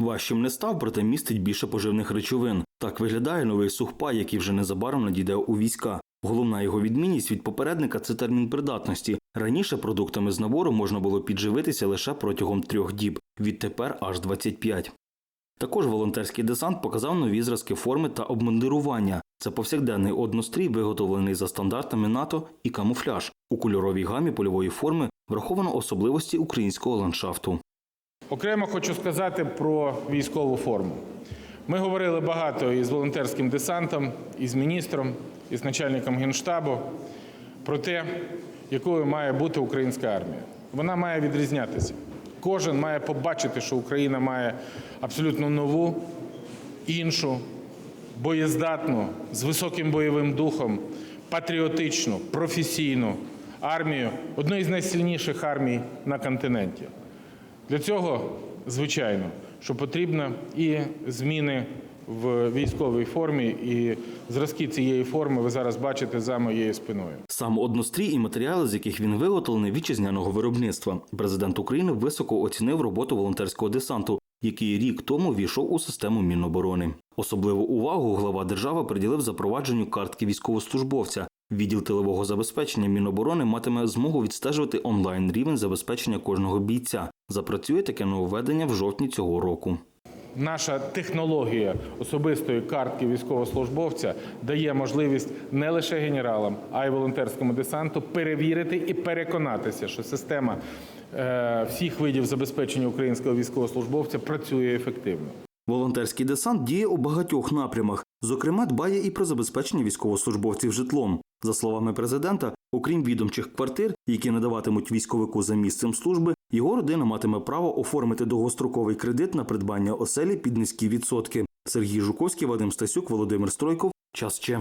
Важчим не став, проте містить більше поживних речовин. Так виглядає новий сухпай, який вже незабаром надійде у війська. Головна його відмінність від попередника це термін придатності. Раніше продуктами з набору можна було підживитися лише протягом трьох діб, відтепер аж 25. Також волонтерський десант показав нові зразки форми та обмундирування. Це повсякденний однострій, виготовлений за стандартами НАТО і камуфляж. У кольоровій гамі польової форми враховано особливості українського ландшафту. Окремо хочу сказати про військову форму. Ми говорили багато із волонтерським десантом, із міністром, із начальником генштабу про те, якою має бути українська армія. Вона має відрізнятися. Кожен має побачити, що Україна має абсолютно нову, іншу, боєздатну, з високим бойовим духом, патріотичну, професійну армію, одну із найсильніших армій на континенті. Для цього, звичайно, що потрібно і зміни в військовій формі, і зразки цієї форми ви зараз бачите за моєю спиною. Сам однострій і матеріали, з яких він виготовлений вітчизняного виробництва. Президент України високо оцінив роботу волонтерського десанту, який рік тому війшов у систему Міноборони. Особливу увагу глава держави приділив запровадженню картки військовослужбовця. Відділ тилового забезпечення Міноборони матиме змогу відстежувати онлайн рівень забезпечення кожного бійця. Запрацює таке нововведення в жовтні цього року. Наша технологія особистої картки військовослужбовця дає можливість не лише генералам, а й волонтерському десанту перевірити і переконатися, що система е, всіх видів забезпечення українського військовослужбовця працює ефективно. Волонтерський десант діє у багатьох напрямах. Зокрема, дбає і про забезпечення військовослужбовців житлом. За словами президента, окрім відомчих квартир, які надаватимуть військовику за місцем служби, його родина матиме право оформити довгостроковий кредит на придбання оселі під низькі відсотки. Сергій Жуковський, Вадим Стасюк, Володимир Стройков. Час ще.